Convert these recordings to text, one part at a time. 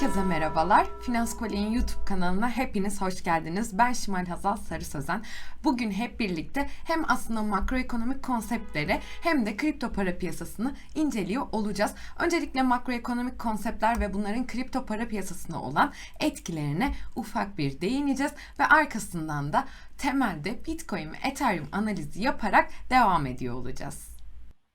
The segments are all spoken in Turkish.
Herkese merhabalar. Finans Kolye'nin YouTube kanalına hepiniz hoş geldiniz. Ben Şimal Hazal Sarı Sözen. Bugün hep birlikte hem aslında makroekonomik konseptleri hem de kripto para piyasasını inceliyor olacağız. Öncelikle makroekonomik konseptler ve bunların kripto para piyasasına olan etkilerine ufak bir değineceğiz ve arkasından da temelde Bitcoin ve Ethereum analizi yaparak devam ediyor olacağız.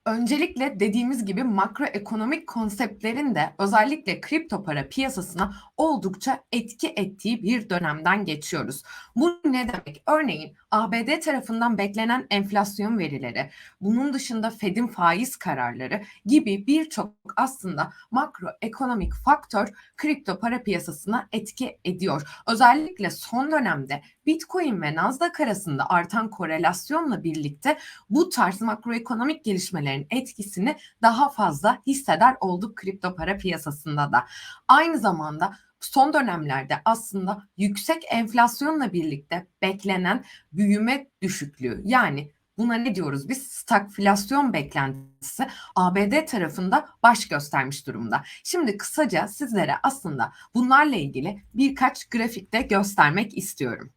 Öncelikle dediğimiz gibi makroekonomik konseptlerin de özellikle kripto para piyasasına oldukça etki ettiği bir dönemden geçiyoruz. Bu ne demek? Örneğin ABD tarafından beklenen enflasyon verileri, bunun dışında Fed'in faiz kararları gibi birçok aslında makroekonomik faktör kripto para piyasasına etki ediyor. Özellikle son dönemde Bitcoin ve Nasdaq arasında artan korelasyonla birlikte bu tarz makroekonomik gelişmelerin etkisini daha fazla hisseder olduk kripto para piyasasında da. Aynı zamanda son dönemlerde aslında yüksek enflasyonla birlikte beklenen büyüme düşüklüğü yani Buna ne diyoruz biz? Stagflasyon beklentisi ABD tarafında baş göstermiş durumda. Şimdi kısaca sizlere aslında bunlarla ilgili birkaç grafikte göstermek istiyorum.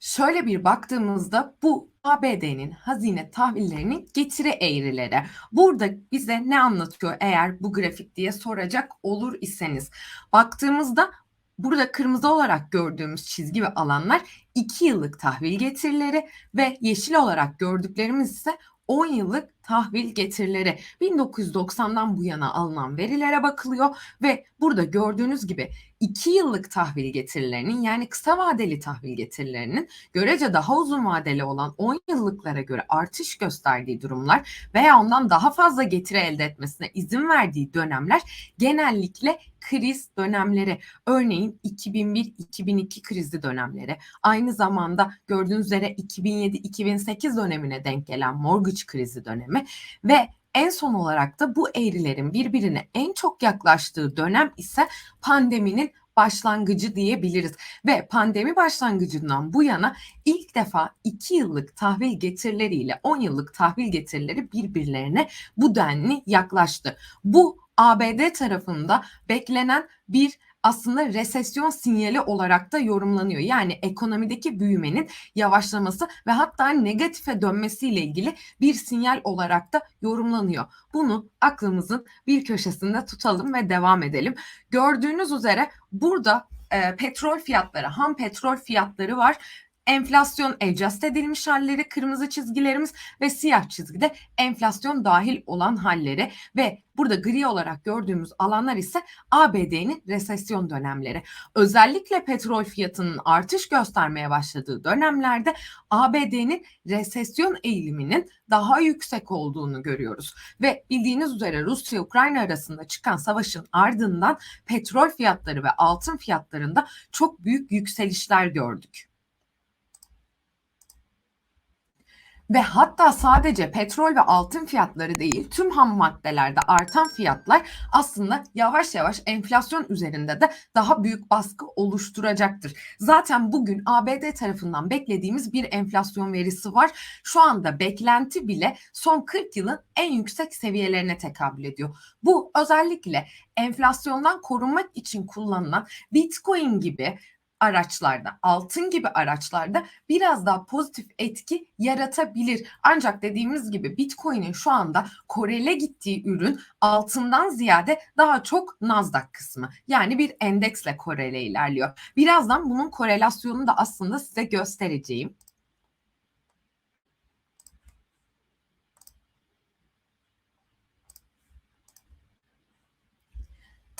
Şöyle bir baktığımızda bu ABD'nin hazine tahvillerinin getiri eğrileri. Burada bize ne anlatıyor eğer bu grafik diye soracak olur iseniz. Baktığımızda burada kırmızı olarak gördüğümüz çizgi ve alanlar 2 yıllık tahvil getirileri ve yeşil olarak gördüklerimiz ise 10 yıllık tahvil getirileri 1990'dan bu yana alınan verilere bakılıyor ve burada gördüğünüz gibi 2 yıllık tahvil getirilerinin yani kısa vadeli tahvil getirilerinin görece daha uzun vadeli olan 10 yıllıklara göre artış gösterdiği durumlar veya ondan daha fazla getiri elde etmesine izin verdiği dönemler genellikle kriz dönemleri. Örneğin 2001-2002 krizli dönemleri. Aynı zamanda gördüğünüz üzere 2007-2008 dönemine denk gelen mortgage krizi dönemi ve en son olarak da bu eğrilerin birbirine en çok yaklaştığı dönem ise pandeminin başlangıcı diyebiliriz. Ve pandemi başlangıcından bu yana ilk defa 2 yıllık tahvil getirileriyle 10 yıllık tahvil getirileri birbirlerine bu denli yaklaştı. Bu ABD tarafında beklenen bir aslında resesyon sinyali olarak da yorumlanıyor. Yani ekonomideki büyümenin yavaşlaması ve hatta negatife dönmesiyle ilgili bir sinyal olarak da yorumlanıyor. Bunu aklımızın bir köşesinde tutalım ve devam edelim. Gördüğünüz üzere burada e, petrol fiyatları, ham petrol fiyatları var enflasyon adjust edilmiş halleri kırmızı çizgilerimiz ve siyah çizgide enflasyon dahil olan halleri ve burada gri olarak gördüğümüz alanlar ise ABD'nin resesyon dönemleri. Özellikle petrol fiyatının artış göstermeye başladığı dönemlerde ABD'nin resesyon eğiliminin daha yüksek olduğunu görüyoruz. Ve bildiğiniz üzere Rusya-Ukrayna arasında çıkan savaşın ardından petrol fiyatları ve altın fiyatlarında çok büyük yükselişler gördük. Ve hatta sadece petrol ve altın fiyatları değil tüm ham maddelerde artan fiyatlar aslında yavaş yavaş enflasyon üzerinde de daha büyük baskı oluşturacaktır. Zaten bugün ABD tarafından beklediğimiz bir enflasyon verisi var. Şu anda beklenti bile son 40 yılın en yüksek seviyelerine tekabül ediyor. Bu özellikle enflasyondan korunmak için kullanılan Bitcoin gibi araçlarda, altın gibi araçlarda biraz daha pozitif etki yaratabilir. Ancak dediğimiz gibi Bitcoin'in şu anda korele gittiği ürün altından ziyade daha çok Nasdaq kısmı. Yani bir endeksle korele ilerliyor. Birazdan bunun korelasyonunu da aslında size göstereceğim.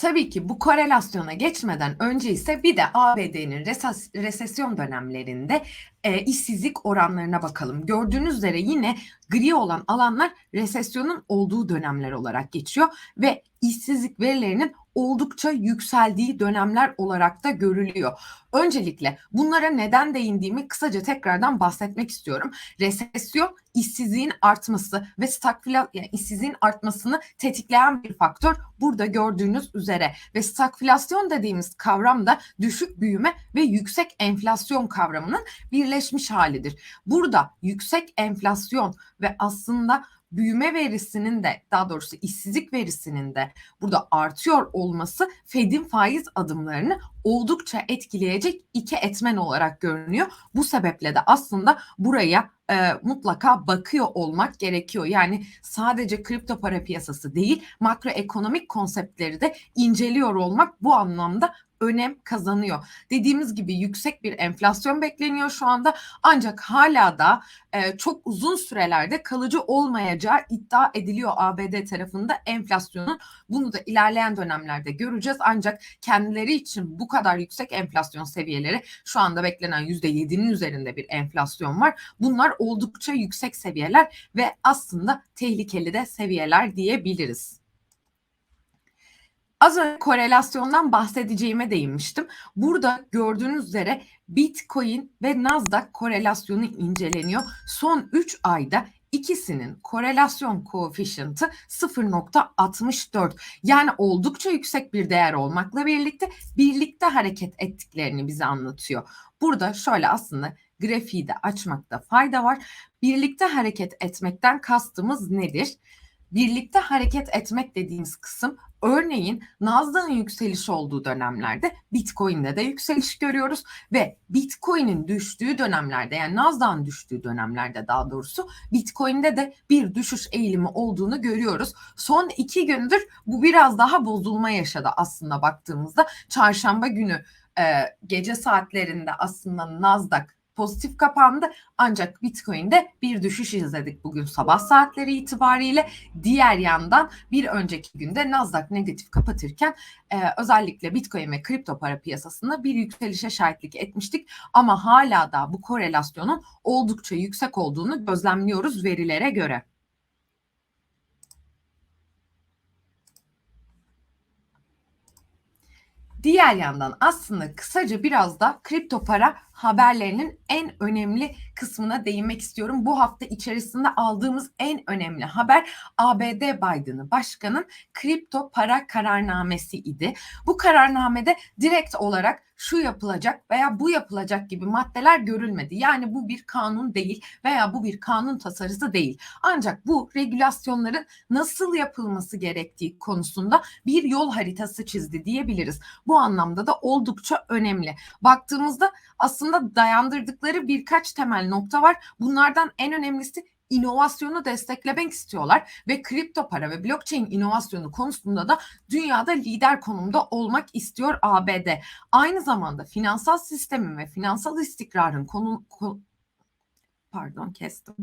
Tabii ki bu korelasyona geçmeden önce ise bir de ABD'nin reses resesyon dönemlerinde e, işsizlik oranlarına bakalım. Gördüğünüz üzere yine gri olan alanlar resesyonun olduğu dönemler olarak geçiyor ve işsizlik verilerinin oldukça yükseldiği dönemler olarak da görülüyor. Öncelikle bunlara neden değindiğimi kısaca tekrardan bahsetmek istiyorum. Resesyon işsizliğin artması ve stagflasyon yani işsizliğin artmasını tetikleyen bir faktör burada gördüğünüz üzere ve stagflasyon dediğimiz kavram da düşük büyüme ve yüksek enflasyon kavramının birleşmiş halidir. Burada yüksek enflasyon ve aslında büyüme verisinin de daha doğrusu işsizlik verisinin de burada artıyor olması Fed'in faiz adımlarını oldukça etkileyecek iki etmen olarak görünüyor. Bu sebeple de aslında buraya e, mutlaka bakıyor olmak gerekiyor. Yani sadece kripto para piyasası değil, makroekonomik konseptleri de inceliyor olmak bu anlamda önem kazanıyor. Dediğimiz gibi yüksek bir enflasyon bekleniyor şu anda ancak hala da e, çok uzun sürelerde kalıcı olmayacağı iddia ediliyor ABD tarafında enflasyonun. Bunu da ilerleyen dönemlerde göreceğiz ancak kendileri için bu kadar yüksek enflasyon seviyeleri şu anda beklenen %7'nin üzerinde bir enflasyon var. Bunlar oldukça yüksek seviyeler ve aslında tehlikeli de seviyeler diyebiliriz. Az önce korelasyondan bahsedeceğime değinmiştim. Burada gördüğünüz üzere Bitcoin ve Nasdaq korelasyonu inceleniyor. Son 3 ayda ikisinin korelasyon koefişiyantı 0.64. Yani oldukça yüksek bir değer olmakla birlikte birlikte hareket ettiklerini bize anlatıyor. Burada şöyle aslında grafiği de açmakta fayda var. Birlikte hareket etmekten kastımız nedir? Birlikte hareket etmek dediğimiz kısım Örneğin Nasdaq'ın yükseliş olduğu dönemlerde Bitcoin'de de yükseliş görüyoruz ve Bitcoin'in düştüğü dönemlerde yani Nasdaq'ın düştüğü dönemlerde daha doğrusu Bitcoin'de de bir düşüş eğilimi olduğunu görüyoruz. Son iki gündür bu biraz daha bozulma yaşadı aslında baktığımızda. Çarşamba günü e, gece saatlerinde aslında Nasdaq pozitif kapandı. Ancak Bitcoin'de bir düşüş izledik bugün sabah saatleri itibariyle. Diğer yandan bir önceki günde Nasdaq negatif kapatırken e, özellikle Bitcoin ve kripto para piyasasında bir yükselişe şahitlik etmiştik. Ama hala da bu korelasyonun oldukça yüksek olduğunu gözlemliyoruz verilere göre. Diğer yandan aslında kısaca biraz da kripto para haberlerinin en önemli kısmına değinmek istiyorum. Bu hafta içerisinde aldığımız en önemli haber ABD Biden'ı başkanın kripto para kararnamesi idi. Bu kararnamede direkt olarak şu yapılacak veya bu yapılacak gibi maddeler görülmedi. Yani bu bir kanun değil veya bu bir kanun tasarısı değil. Ancak bu regülasyonların nasıl yapılması gerektiği konusunda bir yol haritası çizdi diyebiliriz. Bu anlamda da oldukça önemli. Baktığımızda aslında dayandırdıkları birkaç temel nokta var. Bunlardan en önemlisi inovasyonu desteklemek istiyorlar ve kripto para ve blockchain inovasyonu konusunda da dünyada lider konumda olmak istiyor ABD. Aynı zamanda finansal sistemin ve finansal istikrarın konu, konu pardon kestim.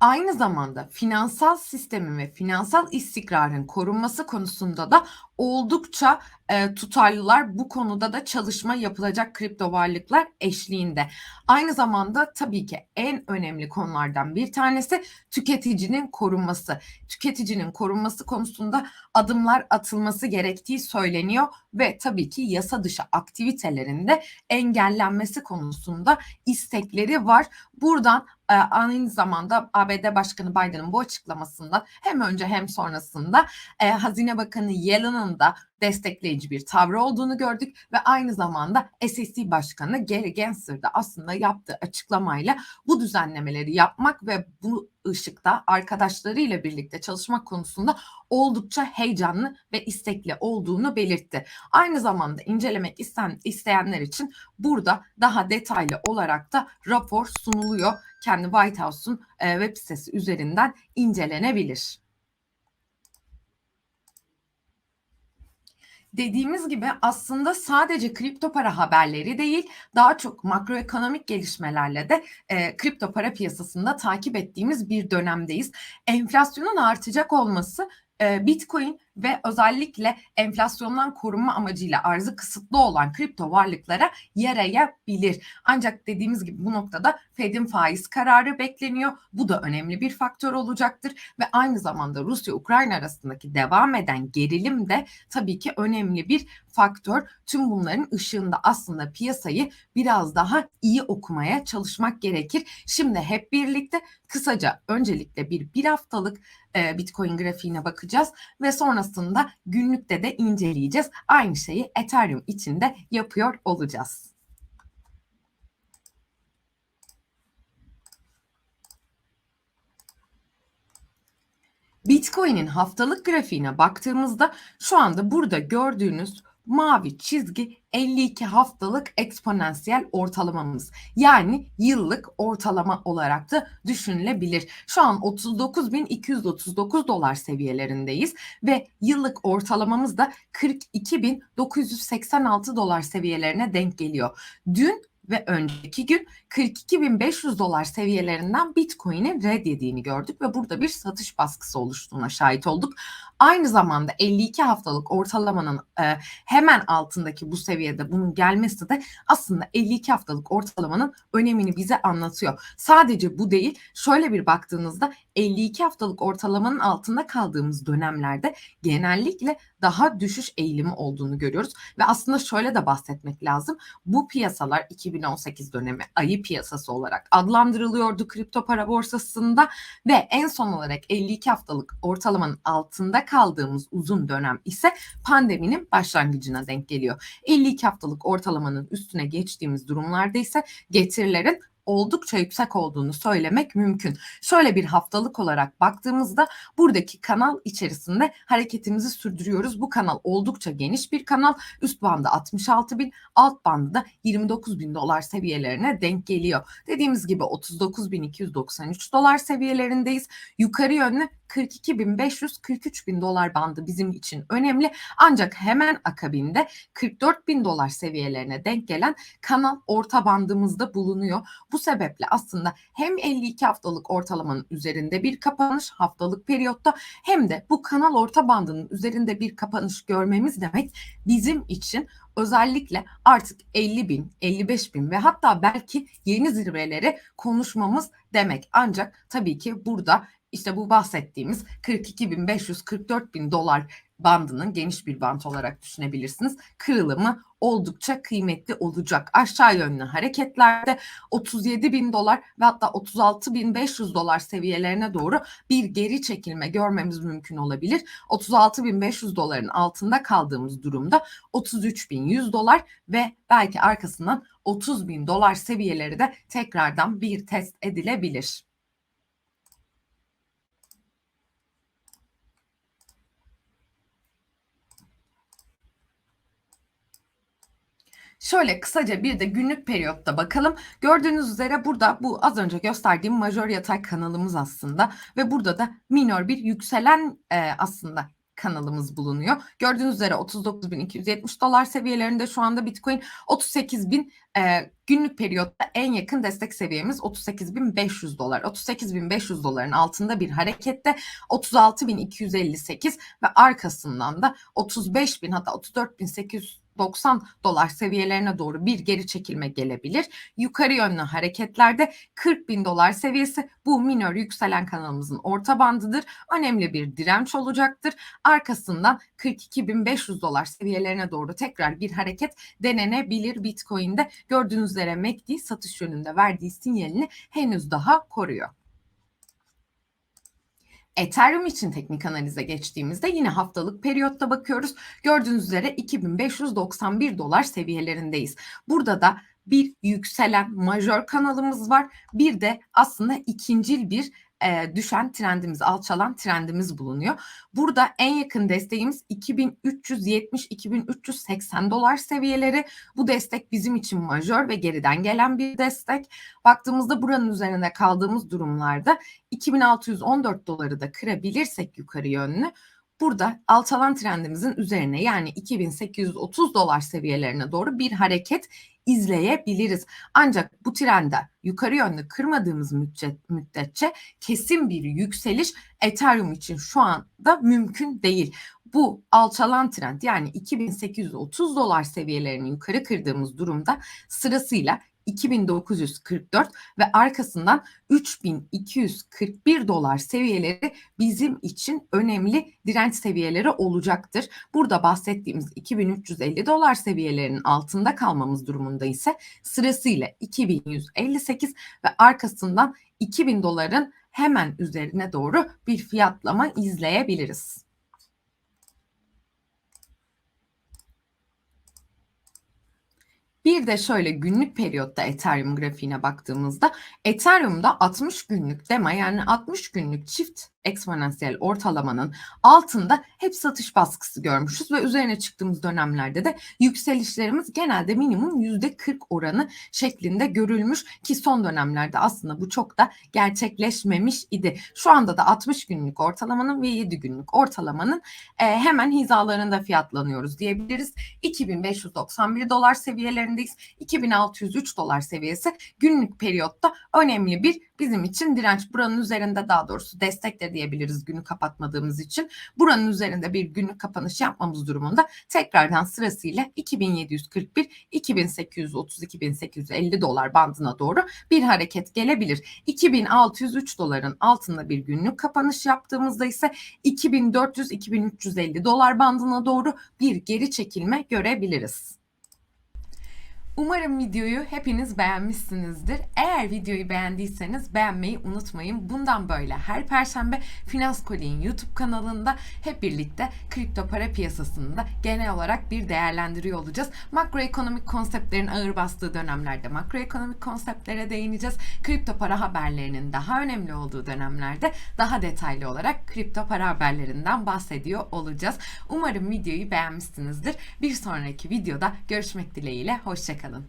Aynı zamanda finansal sistemin ve finansal istikrarın korunması konusunda da oldukça e, tutarlılar. Bu konuda da çalışma yapılacak kripto varlıklar eşliğinde. Aynı zamanda tabii ki en önemli konulardan bir tanesi tüketicinin korunması. Tüketicinin korunması konusunda adımlar atılması gerektiği söyleniyor ve tabii ki yasa dışı aktivitelerinde engellenmesi konusunda istekleri var. Buradan e, aynı zamanda ABD Başkanı Biden'ın bu açıklamasında hem önce hem sonrasında e, Hazine Bakanı Yellen'ın da destekleyici bir tavrı olduğunu gördük ve aynı zamanda SEC Başkanı Gary Gensler de aslında yaptığı açıklamayla bu düzenlemeleri yapmak ve bu ışıkta arkadaşlarıyla birlikte çalışmak konusunda oldukça heyecanlı ve istekli olduğunu belirtti. Aynı zamanda incelemek isten, isteyenler için burada daha detaylı olarak da rapor sunuluyor. Kendi White House'un e, web sitesi üzerinden incelenebilir. Dediğimiz gibi aslında sadece kripto para haberleri değil daha çok makroekonomik gelişmelerle de e, kripto para piyasasında takip ettiğimiz bir dönemdeyiz. Enflasyonun artacak olması e, Bitcoin ve özellikle enflasyondan korunma amacıyla arzı kısıtlı olan kripto varlıklara yarayabilir. Ancak dediğimiz gibi bu noktada Fed'in faiz kararı bekleniyor. Bu da önemli bir faktör olacaktır ve aynı zamanda Rusya-Ukrayna arasındaki devam eden gerilim de tabii ki önemli bir faktör. Tüm bunların ışığında aslında piyasayı biraz daha iyi okumaya çalışmak gerekir. Şimdi hep birlikte kısaca öncelikle bir bir haftalık e, Bitcoin grafiğine bakacağız yapacağız ve sonrasında günlükte de inceleyeceğiz. Aynı şeyi Ethereum için de yapıyor olacağız. Bitcoin'in haftalık grafiğine baktığımızda şu anda burada gördüğünüz mavi çizgi 52 haftalık eksponansiyel ortalamamız. Yani yıllık ortalama olarak da düşünülebilir. Şu an 39.239 dolar seviyelerindeyiz ve yıllık ortalamamız da 42.986 dolar seviyelerine denk geliyor. Dün ve önceki gün 42.500 dolar seviyelerinden Bitcoin'in red yediğini gördük ve burada bir satış baskısı oluştuğuna şahit olduk. Aynı zamanda 52 haftalık ortalamanın e, hemen altındaki bu seviyede bunun gelmesi de aslında 52 haftalık ortalamanın önemini bize anlatıyor. Sadece bu değil, şöyle bir baktığınızda 52 haftalık ortalamanın altında kaldığımız dönemlerde genellikle daha düşüş eğilimi olduğunu görüyoruz ve aslında şöyle de bahsetmek lazım. Bu piyasalar 2018 dönemi ayı piyasası olarak adlandırılıyordu kripto para borsasında ve en son olarak 52 haftalık ortalamanın altında kaldığımız uzun dönem ise pandeminin başlangıcına denk geliyor. 52 haftalık ortalamanın üstüne geçtiğimiz durumlarda ise getirilerin oldukça yüksek olduğunu söylemek mümkün. Şöyle bir haftalık olarak baktığımızda buradaki kanal içerisinde hareketimizi sürdürüyoruz. Bu kanal oldukça geniş bir kanal. Üst bandı 66 bin, alt bandı da 29 bin dolar seviyelerine denk geliyor. Dediğimiz gibi 39.293 dolar seviyelerindeyiz. Yukarı yönlü 42.500-43.000 dolar bandı bizim için önemli. Ancak hemen akabinde 44.000 dolar seviyelerine denk gelen kanal orta bandımızda bulunuyor. Bu sebeple aslında hem 52 haftalık ortalamanın üzerinde bir kapanış haftalık periyotta hem de bu kanal orta bandının üzerinde bir kapanış görmemiz demek bizim için özellikle artık 50 bin, 55 bin ve hatta belki yeni zirveleri konuşmamız demek. Ancak tabii ki burada işte bu bahsettiğimiz 42.500 bin dolar bandının geniş bir bant olarak düşünebilirsiniz. Kırılımı oldukça kıymetli olacak. Aşağı yönlü hareketlerde 37 bin dolar ve hatta 36 bin 500 dolar seviyelerine doğru bir geri çekilme görmemiz mümkün olabilir. 36 bin 500 doların altında kaldığımız durumda 33 bin 100 dolar ve belki arkasından 30 bin dolar seviyeleri de tekrardan bir test edilebilir. Şöyle kısaca bir de günlük periyotta bakalım. Gördüğünüz üzere burada bu az önce gösterdiğim majör yatay kanalımız aslında ve burada da minor bir yükselen e, aslında kanalımız bulunuyor. Gördüğünüz üzere 39.270 dolar seviyelerinde şu anda Bitcoin 38.000 e, günlük periyotta en yakın destek seviyemiz 38.500 dolar. 38.500 doların altında bir harekette 36.258 ve arkasından da 35.000 hatta 34.800 90 dolar seviyelerine doğru bir geri çekilme gelebilir. Yukarı yönlü hareketlerde 40 bin dolar seviyesi bu minor yükselen kanalımızın orta bandıdır. Önemli bir direnç olacaktır. Arkasından 42.500 dolar seviyelerine doğru tekrar bir hareket denenebilir Bitcoin'de. Gördüğünüz üzere MACD satış yönünde verdiği sinyalini henüz daha koruyor. Ethereum için teknik analize geçtiğimizde yine haftalık periyotta bakıyoruz. Gördüğünüz üzere 2591 dolar seviyelerindeyiz. Burada da bir yükselen majör kanalımız var. Bir de aslında ikincil bir e, düşen trendimiz, alçalan trendimiz bulunuyor. Burada en yakın desteğimiz 2370-2380 dolar seviyeleri. Bu destek bizim için majör ve geriden gelen bir destek. Baktığımızda buranın üzerinde kaldığımız durumlarda 2614 doları da kırabilirsek yukarı yönlü burada alçalan trendimizin üzerine yani 2830 dolar seviyelerine doğru bir hareket izleyebiliriz. Ancak bu trende yukarı yönlü kırmadığımız müddetçe kesin bir yükseliş Ethereum için şu anda mümkün değil. Bu alçalan trend yani 2830 dolar seviyelerini yukarı kırdığımız durumda sırasıyla 2944 ve arkasından 3241 dolar seviyeleri bizim için önemli direnç seviyeleri olacaktır. Burada bahsettiğimiz 2350 dolar seviyelerinin altında kalmamız durumunda ise sırasıyla 2158 ve arkasından 2000 doların hemen üzerine doğru bir fiyatlama izleyebiliriz. Bir de şöyle günlük periyotta Ethereum grafiğine baktığımızda Ethereum'da 60 günlük dema yani 60 günlük çift eksponansiyel ortalamanın altında hep satış baskısı görmüşüz ve üzerine çıktığımız dönemlerde de yükselişlerimiz genelde minimum %40 oranı şeklinde görülmüş ki son dönemlerde aslında bu çok da gerçekleşmemiş idi. Şu anda da 60 günlük ortalamanın ve 7 günlük ortalamanın e, hemen hizalarında fiyatlanıyoruz diyebiliriz. 2591 dolar seviyelerindeyiz. 2603 dolar seviyesi günlük periyotta önemli bir bizim için direnç. Buranın üzerinde daha doğrusu destek de diyebiliriz günü kapatmadığımız için. Buranın üzerinde bir günlük kapanış yapmamız durumunda tekrardan sırasıyla 2741, 2830, 2850 dolar bandına doğru bir hareket gelebilir. 2603 doların altında bir günlük kapanış yaptığımızda ise 2400-2350 dolar bandına doğru bir geri çekilme görebiliriz. Umarım videoyu hepiniz beğenmişsinizdir. Eğer videoyu beğendiyseniz beğenmeyi unutmayın. Bundan böyle her perşembe Finans Kolye'nin YouTube kanalında hep birlikte kripto para piyasasında genel olarak bir değerlendiriyor olacağız. Makroekonomik konseptlerin ağır bastığı dönemlerde makroekonomik konseptlere değineceğiz. Kripto para haberlerinin daha önemli olduğu dönemlerde daha detaylı olarak kripto para haberlerinden bahsediyor olacağız. Umarım videoyu beğenmişsinizdir. Bir sonraki videoda görüşmek dileğiyle. Hoşçakalın. bakalım.